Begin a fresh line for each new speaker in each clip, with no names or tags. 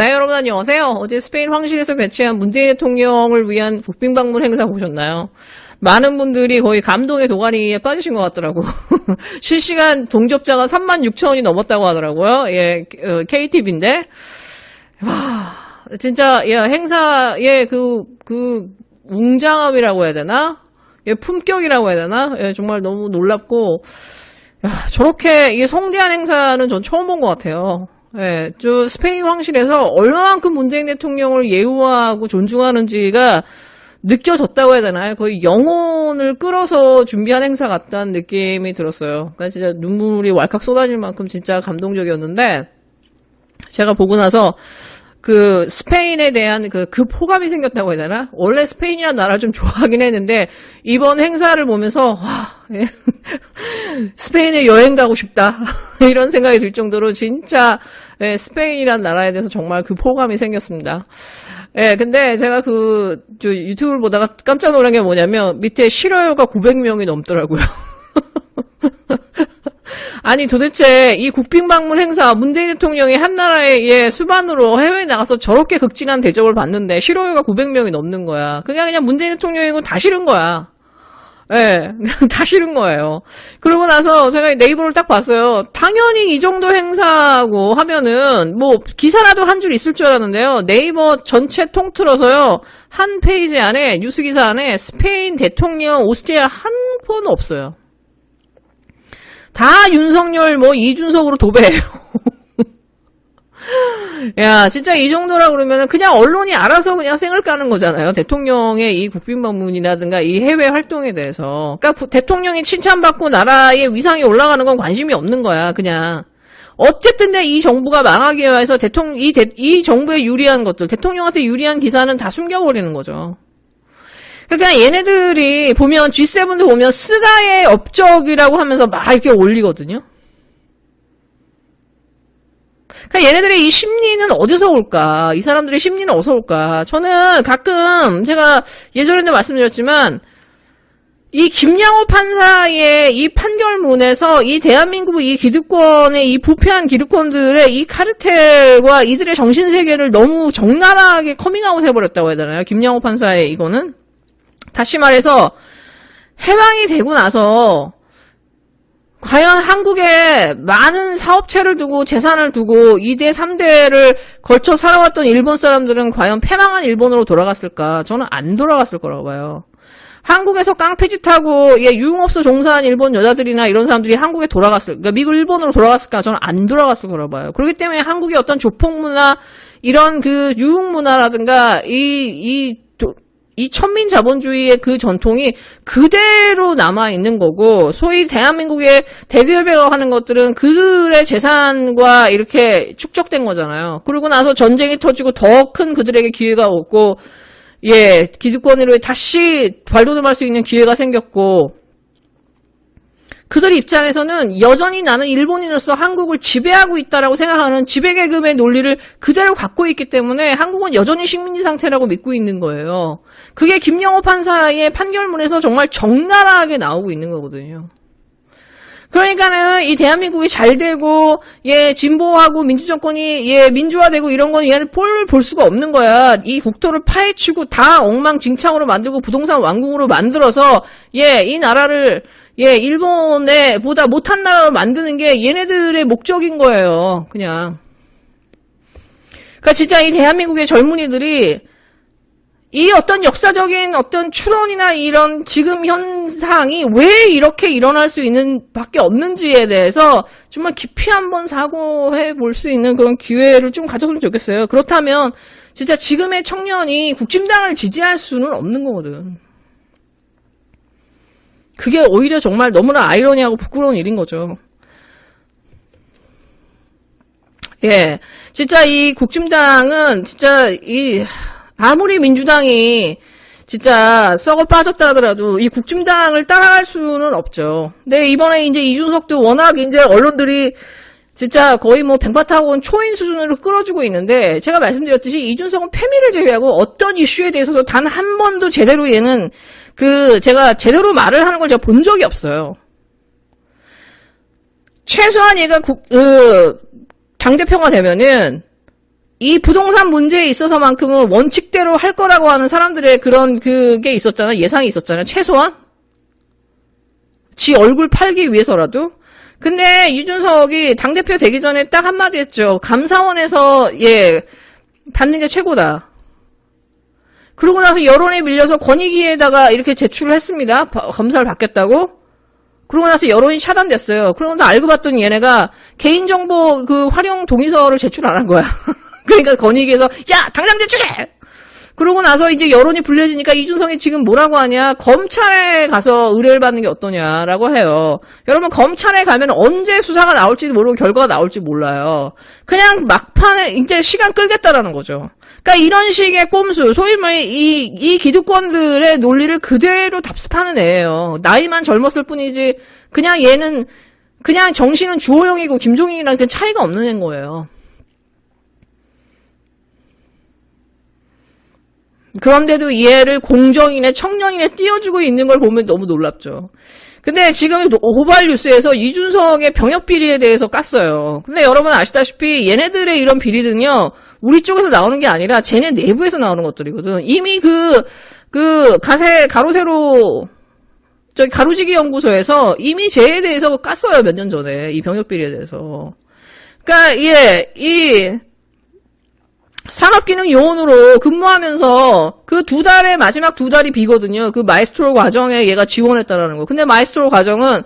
네, 여러분 안녕하세요. 어제 스페인 황실에서 개최한 문재인 대통령을 위한 국빈 방문 행사 보셨나요? 많은 분들이 거의 감동의 도가니에 빠지신 것 같더라고. 실시간 동접자가 3만 6천원이 넘었다고 하더라고요. 예, 어, KTV인데. 와, 진짜, 예, 행사의 그, 그, 웅장함이라고 해야 되나? 예, 품격이라고 해야 되나? 예, 정말 너무 놀랍고, 야, 저렇게, 이게 성대한 행사는 전 처음 본 것 같아요. 예, 저 스페인 황실에서 얼마만큼 문재인 대통령을 예우하고 존중하는지가 느껴졌다고 해야 되나요? 거의 영혼을 끌어서 준비한 행사 같다는 느낌이 들었어요. 그러니까 진짜 눈물이 왈칵 쏟아질 만큼 진짜 감동적이었는데 제가 보고 나서 그 스페인에 대한 그, 그 호감이 생겼다고 해야 되나? 원래 스페인이라는 나라를 좀 좋아하긴 했는데 이번 행사를 보면서 와 예. 스페인에 여행 가고 싶다 이런 생각이 들 정도로 진짜 예, 스페인이라는 나라에 대해서 정말 그 호감이 생겼습니다. 예, 근데 제가 그 유튜브를 보다가 깜짝 놀란 게 뭐냐면 밑에 싫어요가 900명이 넘더라고요. 아니 도대체 이 국빈 방문 행사 문재인 대통령이 한 나라의 예, 수반으로 해외에 나가서 저렇게 극진한 대접을 받는데 싫어요가 900명이 넘는 거야. 그냥 그냥 문재인 대통령이고 다 싫은 거야. 예, 그냥 다 싫은 거예요. 그러고 나서 제가 네이버를 딱 봤어요. 당연히 이 정도 행사고 하면은 뭐 기사라도 한 줄 있을 줄 알았는데요. 네이버 전체 통틀어서요. 한 페이지 안에 뉴스 기사 안에 스페인 대통령 오스트리아 한번 없어요. 다 윤석열 뭐 이준석으로 도배해요. 야, 진짜 이 정도라 그러면은 그냥 언론이 알아서 그냥 생을 까는 거잖아요. 대통령의 이 국빈 방문이라든가 이 해외 활동에 대해서. 그러니까 부, 대통령이 칭찬받고 나라의 위상이 올라가는 건 관심이 없는 거야. 그냥. 어쨌든 이 정부가 망하기 위해서 대통령 이, 대, 이 정부에 유리한 것들, 대통령한테 유리한 기사는 다 숨겨버리는 거죠. 그러니까 얘네들이 보면 G7도 보면 스가의 업적이라고 하면서 막 이렇게 올리거든요. 그러니까 얘네들의 이 심리는 어디서 올까? 이 사람들의 심리는 어디서 올까? 저는 가끔 제가 예전에도 말씀드렸지만 이 김양호 판사의 이 판결문에서 이 대한민국 이 기득권의 이 부패한 기득권들의 이 카르텔과 이들의 정신세계를 너무 적나라하게 커밍아웃 해버렸다고 해야 되나요? 김양호 판사의 이거는? 다시 말해서 해방이 되고 나서 과연 한국에 많은 사업체를 두고 재산을 두고 2대, 3대를 걸쳐 살아왔던 일본 사람들은 과연 패망한 일본으로 돌아갔을까? 저는 안 돌아갔을 거라고 봐요. 한국에서 깡패짓하고 예, 유흥업소 종사한 일본 여자들이나 이런 사람들이 한국에 돌아갔을, 그러니까 미국, 일본으로 돌아갔을까? 저는 안 돌아갔을 거라고 봐요. 그렇기 때문에 한국의 어떤 조폭 문화, 이런 그 유흥 문화라든가 이, 이 이 천민 자본주의의 그 전통이 그대로 남아 있는 거고 소위 대한민국의 대기업이라고 하는 것들은 그들의 재산과 이렇게 축적된 거잖아요. 그러고 나서 전쟁이 터지고 더 큰 그들에게 기회가 없고 예 기득권으로 다시 발돋움할 수 있는 기회가 생겼고 그들 입장에서는 여전히 나는 일본인으로서 한국을 지배하고 있다라고 생각하는 지배 계급의 논리를 그대로 갖고 있기 때문에 한국은 여전히 식민지 상태라고 믿고 있는 거예요. 그게 김영호 판사의 판결문에서 정말 적나라하게 나오고 있는 거거든요. 그러니까는 이 대한민국이 잘 되고 예 진보하고 민주정권이 예 민주화되고 이런 건 얘를 볼, 볼 수가 없는 거야. 이 국토를 파헤치고 다 엉망진창으로 만들고 부동산 왕궁으로 만들어서 예 이 나라를 예, 일본에 보다 못한 나라로 만드는 게 얘네들의 목적인 거예요. 그냥. 그러니까 진짜 이 대한민국의 젊은이들이 이 어떤 역사적인 어떤 추론이나 이런 지금 현상이 왜 이렇게 일어날 수 있는 밖에 없는지에 대해서 정말 깊이 한번 사고해 볼 수 있는 그런 기회를 좀 가져보면 좋겠어요. 그렇다면 진짜 지금의 청년이 국진당을 지지할 수는 없는 거거든. 그게 오히려 정말 너무나 아이러니하고 부끄러운 일인 거죠. 예. 진짜 이 국힘당은 진짜 이 아무리 민주당이 진짜 썩어 빠졌다 하더라도 이 국힘당을 따라갈 수는 없죠. 근데 이번에 이제 이준석도 워낙 이제 언론들이 진짜 거의 뭐 백바타곤 초인 수준으로 끌어주고 있는데 제가 말씀드렸듯이 이준석은 패미를 제외하고 어떤 이슈에 대해서도 단 한 번도 제대로 얘는 그 제가 제대로 말을 하는 걸 제가 본 적이 없어요. 최소한 얘가 국, 그, 당대표가 되면은 이 부동산 문제에 있어서만큼은 원칙대로 할 거라고 하는 사람들의 그런 그게 있었잖아. 예상이 있었잖아요. 최소한. 지 얼굴 팔기 위해서라도. 근데 이준석이 당대표 되기 전에 딱 한마디 했죠. 감사원에서, 예, 받는 게 최고다. 그러고 나서 여론에 밀려서 권익위에다가 이렇게 제출을 했습니다. 바- 검사를 받겠다고. 그러고 나서 여론이 차단됐어요. 그러고 나 알고 봤더니 얘네가 개인정보 그 활용 동의서를 제출 안 한 거야. 그러니까 권익위에서 야 당장 제출해. 그러고 나서 이제 여론이 불려지니까 이준성이 지금 뭐라고 하냐 검찰에 가서 의뢰를 받는 게 어떠냐라고 해요. 여러분 검찰에 가면 언제 수사가 나올지도 모르고 결과가 나올지 몰라요. 그냥 막판에 이제 시간 끌겠다라는 거죠. 그러니까 이런 식의 꼼수, 소위 말해 이, 이 기득권들의 논리를 그대로 답습하는 애예요. 나이만 젊었을 뿐이지 그냥 얘는 그냥 정신은 주호영이고 김종인이랑 그 차이가 없는 애인 거예요. 그런데도 얘를 공정인의 청년인에 띄워주고 있는 걸 보면 너무 놀랍죠. 근데 지금 고발 뉴스에서 이준석의 병역 비리에 대해서 깠어요. 근데 여러분 아시다시피 얘네들의 이런 비리는요, 우리 쪽에서 나오는 게 아니라 쟤네 내부에서 나오는 것들이거든. 이미 그, 그, 가세, 가로세로, 저기 가로지기 연구소에서 이미 쟤에 대해서 깠어요, 몇 년 전에. 이 병역 비리에 대해서. 그니까, 예, 이, 산업기능 요원으로 근무하면서 그 두 달의 마지막 두 달이 비거든요. 그 마이스트로 과정에 얘가 지원했다라는 거. 근데 마이스트로 과정은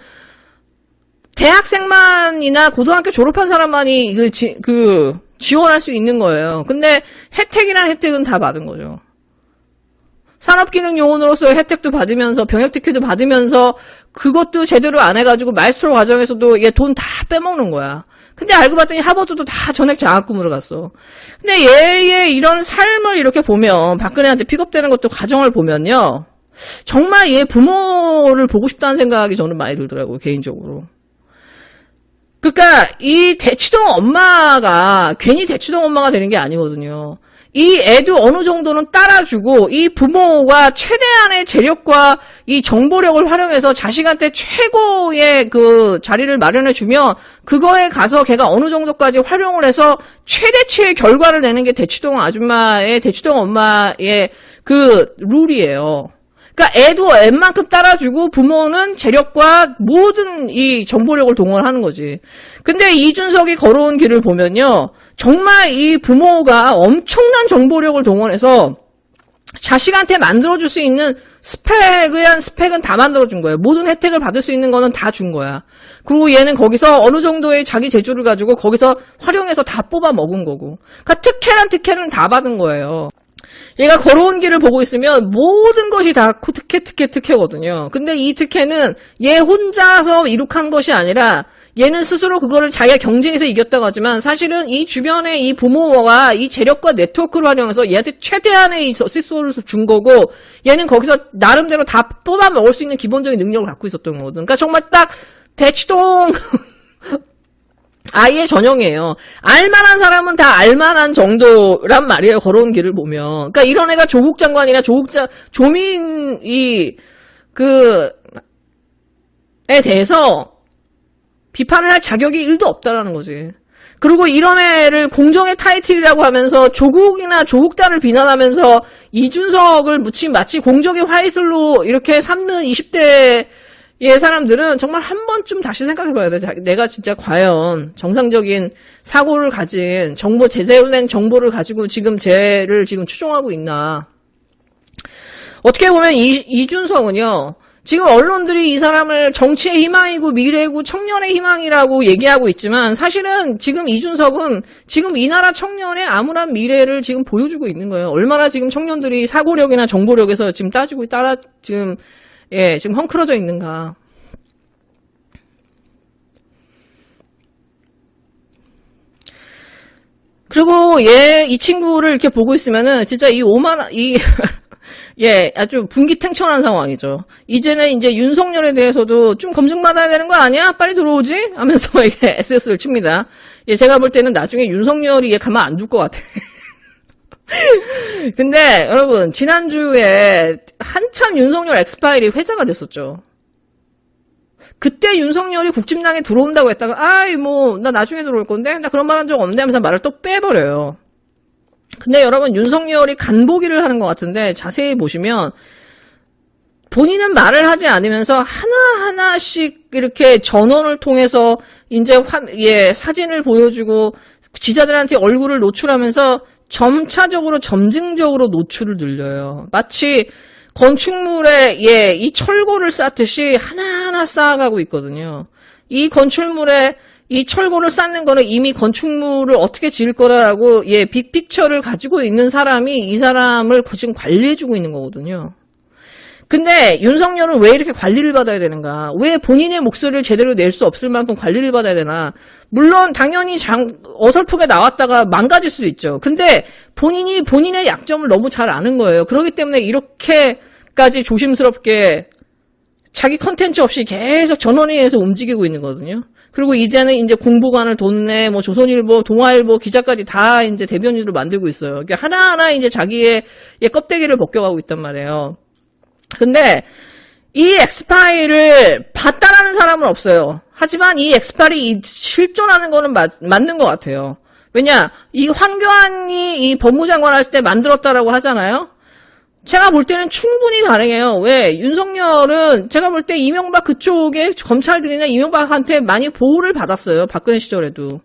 대학생만이나 고등학교 졸업한 사람만이 그, 지, 그 지원할 수 있는 거예요. 근데 혜택이란 혜택은 다 받은 거죠. 산업기능 요원으로서의 혜택도 받으면서 병역 특혜도 받으면서 그것도 제대로 안 해가지고 마이스트로 과정에서도 얘 돈 다 빼먹는 거야. 근데 알고 봤더니 하버드도 다 전액 장학금으로 갔어. 근데 얘의 이런 삶을 이렇게 보면 박근혜한테 픽업되는 것도 과정을 보면요. 정말 얘 부모를 보고 싶다는 생각이 저는 많이 들더라고요, 개인적으로. 그러니까 이 대치동 엄마가 괜히 대치동 엄마가 되는 게 아니거든요. 이 애도 어느 정도는 따라주고 이 부모가 최대한의 재력과 이 정보력을 활용해서 자식한테 최고의 그 자리를 마련해 주면 그거에 가서 걔가 어느 정도까지 활용을 해서 최대치의 결과를 내는 게 대치동 아줌마의 대치동 엄마의 그 룰이에요. 그러니까 애도 웬만큼 따라주고 부모는 재력과 모든 이 정보력을 동원하는 거지. 근데 이준석이 걸어온 길을 보면요. 정말 이 부모가 엄청난 정보력을 동원해서 자식한테 만들어줄 수 있는 스펙에 한 스펙은 다 만들어준 거예요. 모든 혜택을 받을 수 있는 거는 다 준 거야. 그리고 얘는 거기서 어느 정도의 자기 재주를 가지고 거기서 활용해서 다 뽑아 먹은 거고. 그러니까 특혜란 특혜는 다 받은 거예요. 얘가 걸어온 길을 보고 있으면 모든 것이 다 특혜, 특혜, 특혜거든요. 근데 이 특혜는 얘 혼자서 이룩한 것이 아니라 얘는 스스로 그거를 자기가 경쟁에서 이겼다고 하지만 사실은 이 주변에 이 부모와 이 재력과 네트워크를 활용해서 얘한테 최대한의 이 저시소를 준 거고 얘는 거기서 나름대로 다 뽑아 먹을 수 있는 기본적인 능력을 갖고 있었던 거거든. 그러니까 정말 딱 대치동 아예 전형이에요. 알만한 사람은 다 알만한 정도란 말이에요. 걸어온 길을 보면. 그러니까 이런 애가 조국 장관이나 조국 장 조민이 그에 대해서 비판을 할 자격이 1도 없다라는 거지. 그리고 이런 애를 공정의 타이틀이라고 하면서 조국이나 조국단을 비난하면서 이준석을 묻힌 마치 공정의 화이슬로 이렇게 삼는 20대 예, 사람들은 정말 한 번쯤 다시 생각해 봐야 돼. 자- 내가 진짜 과연 정상적인 사고를 가진 정보 제대로 된 정보를 가지고 지금 쟤를 지금 추종하고 있나? 어떻게 보면 이, 이준석은요. 지금 언론들이 이 사람을 정치의 희망이고 미래고 청년의 희망이라고 얘기하고 있지만 사실은 지금 이준석은 지금 이 나라 청년의 암울한 미래를 지금 보여주고 있는 거예요. 얼마나 지금 청년들이 사고력이나 정보력에서 지금 따지고 따라 지금 예, 지금 헝클어져 있는가. 그리고 얘, 이 친구를 이렇게 보고 있으면은, 진짜 이 오만, 이, 예, 아주 분기탱천한 상황이죠. 이제는 이제 윤석열에 대해서도 좀 검증받아야 되는 거 아니야? 빨리 들어오지? 하면서 이게 SS를 칩니다. 예, 제가 볼 때는 나중에 윤석열이 얘 가만 안 둘 것 같아. 근데 여러분 지난주에 한참 윤석열 엑스파일이 회자가 됐었죠. 그때 윤석열이 국진당에 들어온다고 했다가 아이 뭐 나 나중에 들어올 건데 나 그런 말 한 적 없는데 하면서 말을 또 빼버려요. 근데 여러분 윤석열이 간보기를 하는 것 같은데 자세히 보시면 본인은 말을 하지 않으면서 하나하나씩 이렇게 전원을 통해서 이제 화, 예, 사진을 보여주고 기자들한테 얼굴을 노출하면서 점차적으로 점증적으로 노출을 늘려요. 마치 건축물에 예, 이 철골을 쌓듯이 하나하나 쌓아가고 있거든요. 이 건축물에 이 철골을 쌓는 거는 이미 건축물을 어떻게 지을 거라고 예, 빅픽처를 가지고 있는 사람이 이 사람을 지금 관리해주고 있는 거거든요. 근데 윤석열은 왜 이렇게 관리를 받아야 되는가? 왜 본인의 목소리를 제대로 낼 수 없을 만큼 관리를 받아야 되나? 물론 당연히 장, 어설프게 나왔다가 망가질 수도 있죠. 근데 본인이 본인의 약점을 너무 잘 아는 거예요. 그렇기 때문에 이렇게까지 조심스럽게 자기 컨텐츠 없이 계속 전원위에서 움직이고 있는 거거든요. 그리고 이제는 이제 공보관을 돈내, 뭐 조선일보, 동아일보 기자까지 다 이제 대변인으로 만들고 있어요. 그러니까 하나하나 이제 자기의 껍데기를 벗겨가고 있단 말이에요. 근데 이 엑스파일을 봤다라는 사람은 없어요. 하지만 이 엑스파일이 실존하는 거는 맞, 맞는 것 같아요. 왜냐, 이 황교안이 이 법무장관 할 때 만들었다라고 하잖아요? 제가 볼 때는 충분히 가능해요. 왜? 윤석열은 제가 볼 때 이명박 그쪽에 검찰들이나 이명박한테 많이 보호를 받았어요. 박근혜 시절에도.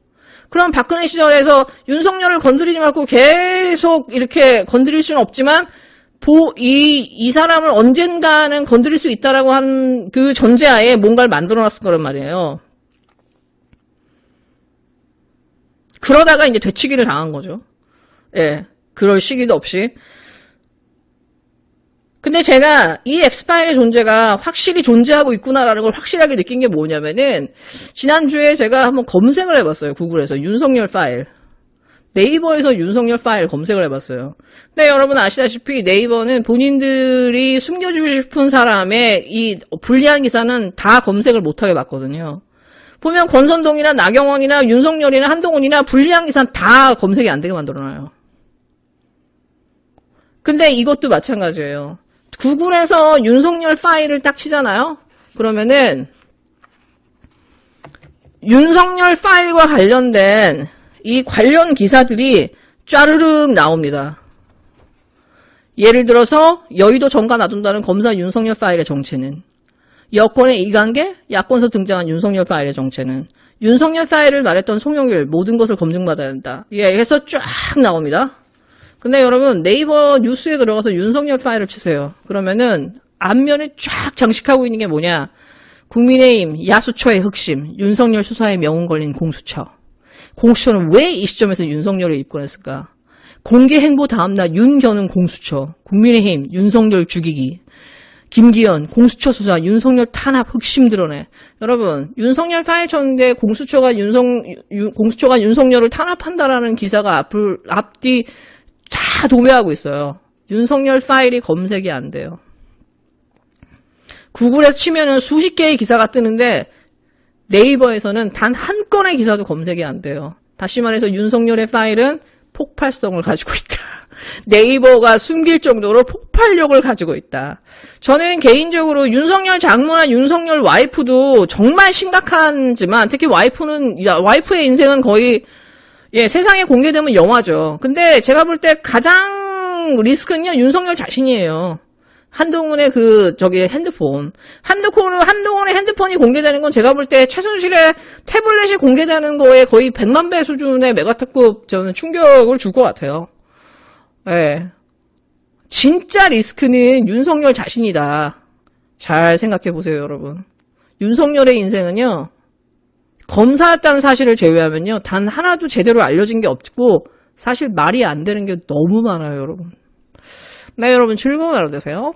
그럼 박근혜 시절에서 윤석열을 건드리지 말고 계속 이렇게 건드릴 수는 없지만 보, 이, 이 사람을 언젠가는 건드릴 수 있다라고 한 그 전제하에 뭔가를 만들어 놨을 거란 말이에요. 그러다가 이제 되치기를 당한 거죠. 예. 그럴 시기도 없이. 근데 제가 이 엑스파일의 존재가 확실히 존재하고 있구나라는 걸 확실하게 느낀 게 뭐냐면은, 지난주에 제가 한번 검색을 해봤어요. 구글에서. 윤석열 파일. 네이버에서 윤석열 파일 검색을 해봤어요. 근데 여러분 아시다시피 네이버는 본인들이 숨겨주고 싶은 사람의 이 불리한 기사는 다 검색을 못하게 봤거든요. 보면 권선동이나 나경원이나 윤석열이나 한동훈이나 불리한 기사는 다 검색이 안 되게 만들어놔요. 근데 이것도 마찬가지예요. 구글에서 윤석열 파일을 딱 치잖아요? 그러면은 윤석열 파일과 관련된 이 관련 기사들이 쫘르륵 나옵니다. 예를 들어서 여의도 정가 놔둔다는 검사 윤석열 파일의 정체는 여권의 이관계, 야권서 등장한 윤석열 파일의 정체는 윤석열 파일을 말했던 송영길 모든 것을 검증받아야 한다. 예, 해서 쫙 나옵니다. 근데 여러분 네이버 뉴스에 들어가서 윤석열 파일을 치세요. 그러면은 앞면에 쫙 장식하고 있는 게 뭐냐? 국민의힘 야수처의 흑심, 윤석열 수사에 명운 걸린 공수처. 공수처는 왜 이 시점에서 윤석열을 입건했을까? 공개 행보 다음날 윤견은 공수처, 국민의힘 윤석열 죽이기, 김기현 공수처 수사 윤석열 탄압 흑심 드러내. 여러분 윤석열 파일 쳤는데 공수처가 윤석 유, 공수처가 윤석열을 탄압한다라는 기사가 앞을 앞뒤 다 도배하고 있어요. 윤석열 파일이 검색이 안 돼요. 구글에서 치면은 수십 개의 기사가 뜨는데 네이버에서는 단 한 건의 기사도 검색이 안 돼요. 다시 말해서 윤석열의 파일은 폭발성을 가지고 있다. 네이버가 숨길 정도로 폭발력을 가지고 있다. 저는 개인적으로 윤석열 장모나 윤석열 와이프도 정말 심각하지만 특히 와이프는 와이프의 인생은 거의 예, 세상에 공개되면 영화죠. 근데 제가 볼 때 가장 리스크는요, 윤석열 자신이에요. 한동훈의 그, 저기, 핸드폰. 한동훈, 한동훈의 핸드폰이 공개되는 건 제가 볼 때 최순실의 태블릿이 공개되는 거에 거의 100만 배 수준의 메가특급 저는 충격을 줄 것 같아요. 예. 진짜 리스크는 윤석열 자신이다. 잘 생각해 보세요, 여러분. 윤석열의 인생은요, 검사였다는 사실을 제외하면요, 단 하나도 제대로 알려진 게 없고, 사실 말이 안 되는 게 너무 많아요, 여러분. 네, 여러분 즐거운 하루 되세요.